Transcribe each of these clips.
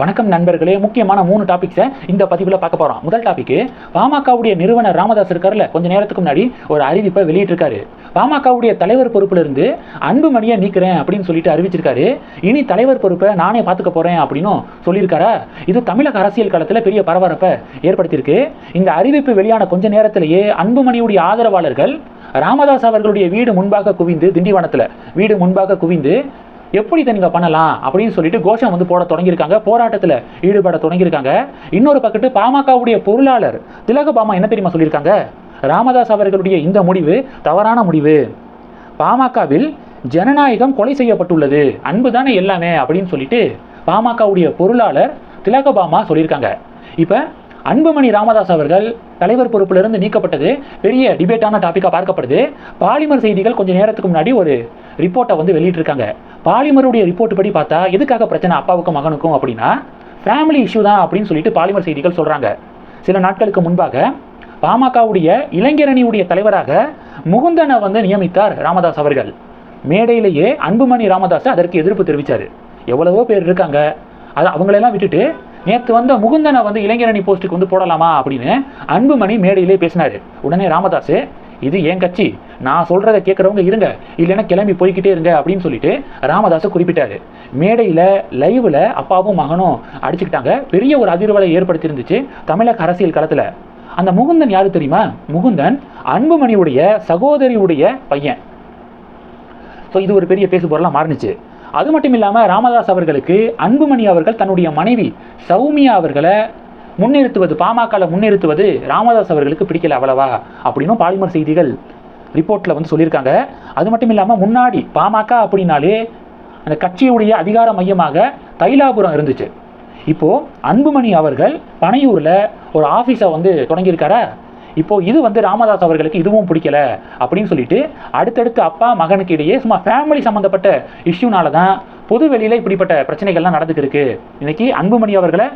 வணக்கம் நண்பர்களே. முக்கியமான மூணு டாபிக்ஸை இந்த பதிவில் பார்க்க போகிறோம் முதல் டாபிக் பாமகவுடைய நிறுவனர் ராமதாஸ் இருக்கார்ல கொஞ்ச நேரத்துக்கு முன்னாடி ஒரு அறிவிப்பை வெளியிட்டிருக்காரு. பாமகவுடைய தலைவர் பொறுப்புல இருந்து அன்புமணியை நீக்கிறேன் அப்படின்னு சொல்லிட்டு அறிவிச்சிருக்காரு. இனி தலைவர் பொறுப்பை நானே பார்த்துக்க போகிறேன் அப்படின்னும் சொல்லியிருக்காரா? இது தமிழக அரசியல் களத்தில் பெரிய பரபரப்பை ஏற்படுத்தியிருக்கு. இந்த அறிவிப்பு வெளியான கொஞ்ச நேரத்திலேயே அன்புமணியுடைய ஆதரவாளர்கள் ராமதாஸ் அவர்களுடைய வீடு முன்பாக குவிந்து திண்டிவனத்தில் வீடு முன்பாக குவிந்து எப்படி இதை நீங்கள் பண்ணலாம் அப்படின்னு சொல்லிட்டு கோஷம் வந்து போட தொடங்கியிருக்காங்க. போராட்டத்தில் ஈடுபட தொடங்கியிருக்காங்க. இன்னொரு பக்கத்து பாமகவுடைய பொருளாளர் திலகபாமா என்ன தெரியுமா சொல்லியிருக்காங்க? ராமதாஸ் அவர்களுடைய இந்த முடிவு தவறான முடிவு. பாமகவில் ஜனநாயகம் கொலை செய்யப்பட்டுள்ளது. அன்பு தானே எல்லாமே அப்படின்னு சொல்லிட்டு பாமகவுடைய பொருளாளர் திலகபாமா சொல்லியிருக்காங்க. இப்போ அன்புமணி ராமதாஸ் அவர்கள் தலைவர் பொறுப்பிலிருந்து நீக்கப்பட்டது. பெரிய டிபேட்டான டாப்பிக்காக பார்க்கப்படுது. பாலிமர் செய்திகள் கொஞ்சம் நேரத்துக்கு முன்னாடி ஒரு ரிப்போர்ட்டை வந்து வெளியிட்டிருக்காங்க. பாலிமருடைய ரிப்போர்ட் படி பார்த்தா எதுக்காக பிரச்சனை அப்பாவுக்கும் மகனுக்கும் அப்படின்னா ஃபேமிலி இஷ்யூ தான் அப்படின்னு சொல்லிட்டு பாலிமர் செய்திகள் சொல்கிறாங்க சில நாட்களுக்கு முன்பாக பாமகவுடைய இளைஞரணியுடைய தலைவராக முகுந்தனை வந்து நியமித்தார் ராமதாஸ் அவர்கள். மேடையிலேயே அன்புமணி ராமதாஸ் அதற்கு எதிர்ப்பு தெரிவித்தார் எவ்வளவோ பேர் இருக்காங்க. அதை அவங்களெல்லாம் விட்டுட்டு நேற்று வந்த முகுந்தனை வந்து இளைஞரணி போஸ்ட்டுக்கு வந்து போடலாமா அப்படின்னு அன்புமணி மேடையிலே பேசினார். உடனே ராமதாஸ் இது என் கட்சி. நான் சொல்கிறத கேட்குறவங்க இருங்க. இல்லைன்னா கிளம்பி போய்க்கிட்டே இருங்க அப்படின்னு சொல்லிட்டு ராமதாஸ் குறிப்பிட்டாரு. மேடையில் லைவில் அப்பாவும் மகனும் அடிச்சுக்கிட்டாங்க. பெரிய ஒரு அதிர்வலை ஏற்படுத்தியிருந்துச்சு தமிழக அரசியல் களத்தில். அந்த முகுந்தன் யாரு தெரியுமா? முகுந்தன் அன்புமணியுடைய சகோதரியுடைய பையன். ஸோ இது ஒரு பெரிய பேசு பொருளாக மாறுனுச்சு. அது மட்டும் இல்லாமல் ராமதாஸ் அவர்களுக்கு அன்புமணி அவர்கள் தன்னுடைய மனைவி சௌமியா அவர்களை முன்னிறுத்துவது பாமகவில் முன்னிறுத்துவது ராமதாஸ் அவர்களுக்கு பிடிக்கல அவ்வளவா அப்படின்னும் பாலிமர் செய்திகள் ரிப்போர்ட்டில் வந்து சொல்லியிருக்காங்க. அது மட்டும் இல்லாமல் முன்னாடி பாமக அப்படின்னாலே அந்த கட்சியுடைய அதிகார மையமாக தைலாபுரம் இருந்துச்சு. இப்போது அன்புமணி அவர்கள் பனையூரில் ஒரு ஆஃபீஸை வந்து தொடங்கியிருக்காரா? இப்போ இது வந்து ராமதாஸ் அவர்களுக்கு இதுவும் பிடிக்கல அப்படின்னு சொல்லிட்டு அடுத்தடுத்து அப்பா மகனுக்கு இடையே சும்மா ஃபேமிலி சம்மந்தப்பட்ட இஷ்யூனால தான் பொது வெளியில் இப்படிப்பட்ட பிரச்சனைகள்லாம் நடந்துக்கு இன்னைக்கு அன்புமணி அவர்களை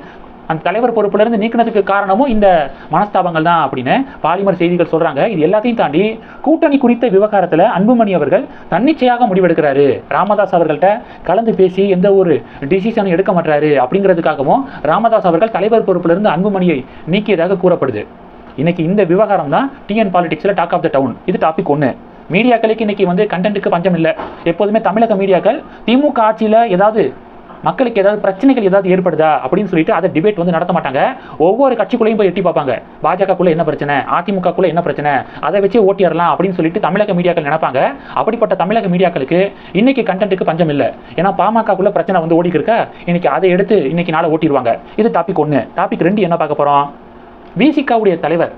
அந்த தலைவர் பொறுப்புலேருந்து நீக்கினதுக்கு காரணமும் இந்த மனஸ்தாபங்கள் தான் அப்படின்னு பாலிமர் செய்திகள் சொல்றாங்க. இது எல்லாத்தையும் தாண்டி கூட்டணி குறித்த விவகாரத்தில் அன்புமணி அவர்கள் தன்னிச்சையாக முடிவெடுக்கிறாரு. ராமதாஸ் அவர்கள்ட்ட கலந்து பேசி எந்த ஒரு டிசிஷனும் எடுக்க மாட்டாரு அப்படிங்கிறதுக்காகவும் ராமதாஸ் அவர்கள் தலைவர் பொறுப்பிலிருந்து அன்புமணியை நீக்கியதாக கூறப்படுது. இன்னைக்கு இந்த விவகாரம் தான் டிஎன் பாலிடிக்ஸில் டாக் ஆஃப் த டவுன் இது டாபிக் ஒன்று மீடியாக்களுக்கு இன்னைக்கு வந்து கண்டென்ட்டுக்கு பஞ்சம் இல்லை. எப்போதுமே தமிழக மீடியாக்கள் திமுக ஆட்சியில் ஏதாவது மக்களுக்கு ஏதாவது பிரச்சனைகள் ஏதாவது ஏற்படுதா அப்படின்னு சொல்லிட்டு அதை டிபேட் வந்து நடத்த மாட்டாங்க. ஒவ்வொரு கட்சிக்குள்ளேயும் போய் எட்டி பார்ப்பாங்க. பாஜகக்குள்ள என்ன பிரச்சனை? அதிமுகக்குள்ள என்ன பிரச்சனை? அதை வச்சு ஓட்டிடலாம் அப்படின்னு சொல்லிட்டு தமிழக மீடியாக்கள் நினைப்பாங்க. அப்படிப்பட்ட தமிழக மீடியாக்களுக்கு இன்னைக்கு கண்டென்ட்டுக்கு பஞ்சம் இல்லை. ஏன்னா பாமகக்குள்ள பிரச்சனை வந்து ஓடிக்கிருக்க இன்னைக்கு அதை எடுத்து இன்னைக்கு நாளை ஓட்டிடுவாங்க இது டாபிக் ஒன்று டாபிக் ரெண்டு என்ன பார்க்க போகிறோம் விசிகாவுடைய தலைவர்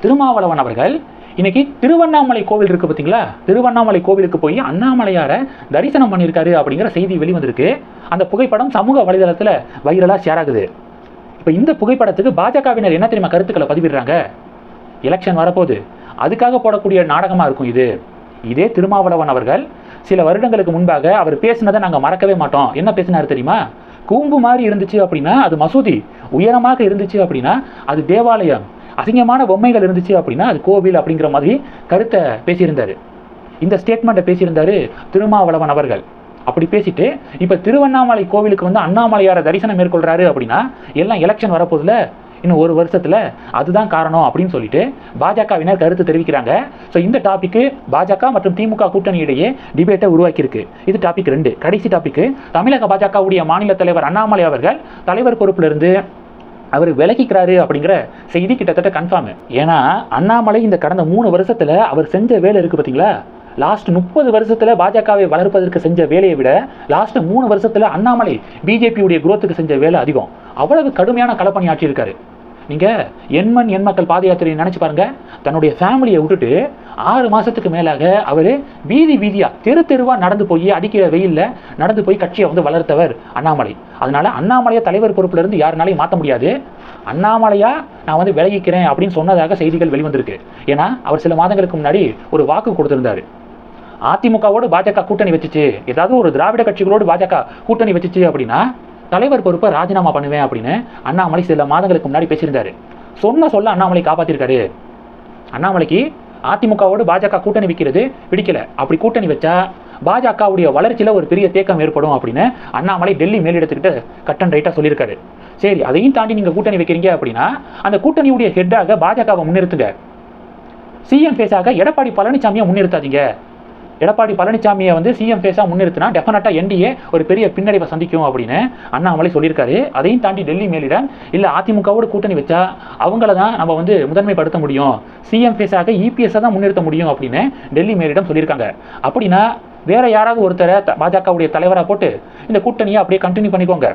திருமாவளவன் அவர்கள் இன்னைக்கு திருவண்ணாமலை கோவில் இருக்கு பார்த்தீங்களா திருவண்ணாமலை கோவிலுக்கு போய் அண்ணாமலையாரை தரிசனம் பண்ணியிருக்காரு அப்படிங்கிற செய்தி வெளிவந்திருக்கு. அந்த புகைப்படம் சமூக வலைதளத்தில் வைரலாக ஷேர் ஆகுது. இப்போ இந்த புகைப்படத்துக்கு பாஜகவினர் என்ன தெரியுமா கருத்துக்களை பதிவிடுறாங்க? எலெக்ஷன் வரப்போகுது. அதுக்காக போடக்கூடிய நாடகமாக இருக்கும் இது. இதே திருமாவளவன் அவர்கள் சில வருடங்களுக்கு முன்பாக அவர் பேசினதை நாங்கள் மறக்கவே மாட்டோம். என்ன பேசினார் தெரியுமா? கூம்பு மாதிரி இருந்துச்சு அப்படின்னா அது மசூதி. உயரமாக இருந்துச்சு அப்படின்னா அது தேவாலயம். அசிங்கமான பொம்மைகள் இருந்துச்சு அப்படின்னா அது கோவில் அப்படிங்கிற மாதிரி கருத்தை பேசியிருந்தாரு. இந்த ஸ்டேட்மெண்ட்டை பேசியிருந்தாரு திருமாவளவன் அவர்கள். அப்படி பேசிட்டு இப்போ திருவண்ணாமலை கோவிலுக்கு வந்து அண்ணாமலையாரை தரிசனம் மேற்கொள்கிறாரு அப்படின்னா எல்லாம் எலெக்ஷன் வரப்போதில் இன்னும் ஒரு வருஷத்தில் அதுதான் காரணம் அப்படின்னு சொல்லிட்டு பாஜகவினர் கருத்து தெரிவிக்கிறாங்க. ஸோ இந்த டாபிக்கு பாஜக மற்றும் திமுக கூட்டணி இடையே டிபேட்டை உருவாக்கியிருக்கு. இது டாபிக் ரெண்டு. கடைசி டாபிக்கு தமிழக பாஜகவுடைய மாநில தலைவர் அண்ணாமலை அவர்கள் தலைவர் பொறுப்பிலிருந்து அவர் விலகிக்கிறாரு அப்படிங்கிற செய்தி கிட்டத்தட்ட கன்ஃபார்ம் ஏன்னா அண்ணாமலை இந்த கடந்த மூணு வருஷத்தில் அவர் செஞ்ச வேலை இருக்குது பார்த்தீங்களா லாஸ்ட் முப்பது வருஷத்தில் பாஜகவை வளர்ப்பதற்கு செஞ்ச வேலையை விட லாஸ்ட் மூணு வருஷத்தில் அண்ணாமலை பிஜேபியுடைய குரோத்துக்கு செஞ்ச வேலை அதிகம். அவ்வளவு கடுமையான களப்பணி ஆட்சி இருக்காரு நீங்க எண்மண் எண் மக்கள் பாத யாத்திரையை நினச்சி பாருங்கள் தன்னுடைய ஃபேமிலியை விட்டுட்டு ஆறு மாதத்துக்கு மேலாக அவர் வீதி வீதியாக தெரு தெருவாக நடந்து போய் அடிக்கிற வெயில்ல நடந்து போய் கட்சியை வந்து வளர்த்தவர் அண்ணாமலை. அதனால் அண்ணாமலையை தலைவர் பொறுப்பிலிருந்து யாருனாலையும் மாற்ற முடியாது. அண்ணாமலையா நான் வந்து விலகிக்கிறேன் அப்படின்னு சொன்னதாக செய்திகள் வெளிவந்திருக்கு. ஏன்னா அவர் சில மாதங்களுக்கு முன்னாடி ஒரு வாக்கு கொடுத்துருந்தார். அதிமுகவோடு பாஜக கூட்டணி வச்சுச்சு. ஏதாவது ஒரு திராவிட கட்சிகளோடு பாஜக கூட்டணி வச்சுச்சு அப்படின்னா தலைவர் பொறுப்பை ராஜினாமா பண்ணுவேன் அப்படின்னு அண்ணாமலை சில மாதங்களுக்கு முன்னாடி பேசியிருந்தாரு. சொன்ன சொல்ல அண்ணாமலை காப்பாத்திருக்காரு. அண்ணாமலைக்கு அதிமுகவோடு பாஜக கூட்டணி வைக்கிறது பிடிக்கல. அப்படி கூட்டணி வச்சா பாஜகவுடைய வளர்ச்சியில் ஒரு பெரிய தேக்கம் ஏற்படும் அப்படின்னு அண்ணாமலை டெல்லி மேலிடத்துக்கிட்ட கட்டன் அண்ட் ரைட்டாக சொல்லியிருக்காரு. சரி அதையும் தாண்டி நீங்கள் கூட்டணி வைக்கிறீங்க அப்படின்னா அந்த கூட்டணியுடைய ஹெட்டாக பாஜகவை முன்னிறுத்துங்க. சிஎம் ஃபேஸாக எடப்பாடி பழனிசாமியை முன்னிறுத்தாதீங்க. எடப்பாடி பழனிசாமியை வந்து சிஎம் ஃபேஸாக முன்னிறுத்தினா டெஃபினட்டாக என்டிஏ ஒரு பெரிய பின்னடைவை சந்திக்கும் அப்படின்னு அண்ணாமலை சொல்லியிருக்காரு. அதையும் தாண்டி டெல்லி மேலிடம் இல்லை அதிமுகவோட கூட்டணி வச்சா அவங்கள தான் நம்ம வந்து முதன்மைப்படுத்த முடியும். சிஎம் ஃபேஸாக இபிஎஸ்ஸை தான் முன்னிறுத்த முடியும் அப்படின்னு டெல்லி மேலிடம் சொல்லியிருக்காங்க. அப்படின்னா வேற யாராவது ஒருத்தரை பாஜகவுடைய தலைவராக போட்டு இந்த கூட்டணியை அப்படியே கண்டினியூ பண்ணிக்கோங்க.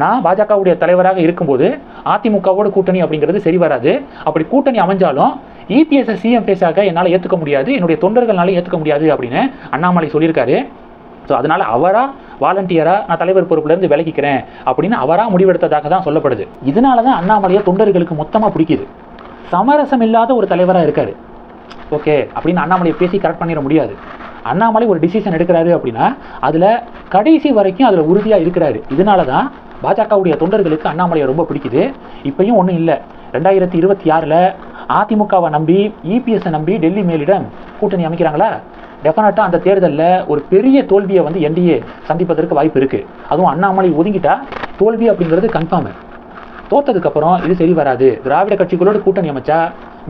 நான் பாஜகவுடைய தலைவராக இருக்கும்போது அதிமுகவோட கூட்டணி அப்படிங்கிறது சரி வராது. அப்படி கூட்டணி அமைஞ்சாலும் இபிஎஸ்எஸ் சிஎம் ஃபேஸாக என்னால் ஏற்றுக்க முடியாது. என்னுடைய தொண்டர்களால ஏற்றுக்க முடியாது அப்படின்னு அண்ணாமலை சொல்லியிருக்காரு. ஸோ அதனால அவராக வாலண்டியராக நான் தலைவர் பொறுப்புலேருந்து விலகிக்கிறேன் அப்படின்னு அவராக முடிவெடுத்ததாக தான் சொல்லப்படுது. இதனால தான் அண்ணாமலையை தொண்டர்களுக்கு மொத்தமாக பிடிக்குது. சமரசம் இல்லாத ஒரு தலைவராக இருக்கார். ஓகே அப்படின்னு அண்ணாமலையை பேசி கரெக்ட் பண்ணிட முடியாது. அண்ணாமலை ஒரு டிசிஷன் எடுக்கிறாரு அப்படின்னா அதில் கடைசி வரைக்கும் அதில் உறுதியாக இருக்கிறாரு. இதனால தான் பாஜகவுடைய தொண்டர்களுக்கு அண்ணாமலையை ரொம்ப பிடிக்குது. இப்பயும் ஒன்றும் இல்லை. ரெண்டாயிரத்தி இருபத்தி ஆறில் அதிமுகவை நம்பி இபிஎஸ்ஸை நம்பி டெல்லி மேலிடம் கூட்டணி அமைக்கிறாங்களா? டெஃபினட்டாக அந்த தேர்தலில் ஒரு பெரிய தோல்வியை வந்து என்டிஏ சந்திப்பதற்கு வாய்ப்பு இருக்குது அதுவும் அண்ணாமலை ஒதுங்கிட்டா தோல்வி அப்படிங்கிறது கன்ஃபார்மு தோத்ததுக்கப்புறம் இது சரி வராது. திராவிட கட்சிகளோடு கூட்டணி அமைச்சா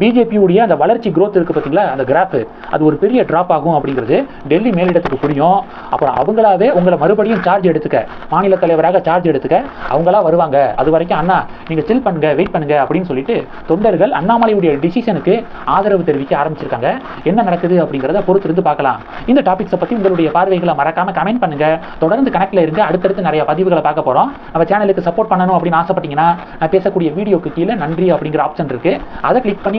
பிஜேபியுடைய அந்த வளர்ச்சி க்ரோத் இருக்கு பார்த்தீங்களா அந்த கிராஃபு அது ஒரு பெரிய ட்ராப் ஆகும் அப்படிங்கிறது டெல்லி மேலிடத்துக்கு புரியும். அப்புறம் அவங்களாவே உங்களை மறுபடியும் சார்ஜ் எடுத்துக்க. மாநில தலைவராக சார்ஜ் எடுத்துக்க. அவங்களா வருவாங்க. அது வரைக்கும் அண்ணா நீங்கள் சில் பண்ணுங்க வெயிட் பண்ணுங்க அப்படின்னு சொல்லிட்டு தொண்டர்கள் அண்ணாமலையுடைய டிசிஷனுக்கு ஆதரவு தெரிவிக்க ஆரம்பிச்சிருக்காங்க. என்ன நடக்குது அப்படிங்கிறத பொறுத்திருந்து பார்க்கலாம். இந்த டாபிக்ஸை பற்றி உங்களுடைய பார்வைகளை மறக்காம கமெண்ட் பண்ணுங்க. தொடர்ந்து கணக்கில் இருங்க. அடுத்தடுத்து நிறைய பதிவுகளை பார்க்க போகிறோம் நம்ம சேனலுக்கு சப்போர்ட் பண்ணணும் அப்படின்னு ஆசைப்பட்டீங்கன்னா நான் பேசக்கூடிய வீடியோக்கு கீழே நன்றி அப்படிங்கிற ஆப்ஷன் இருக்கு. அதை கிளிக் பண்ணி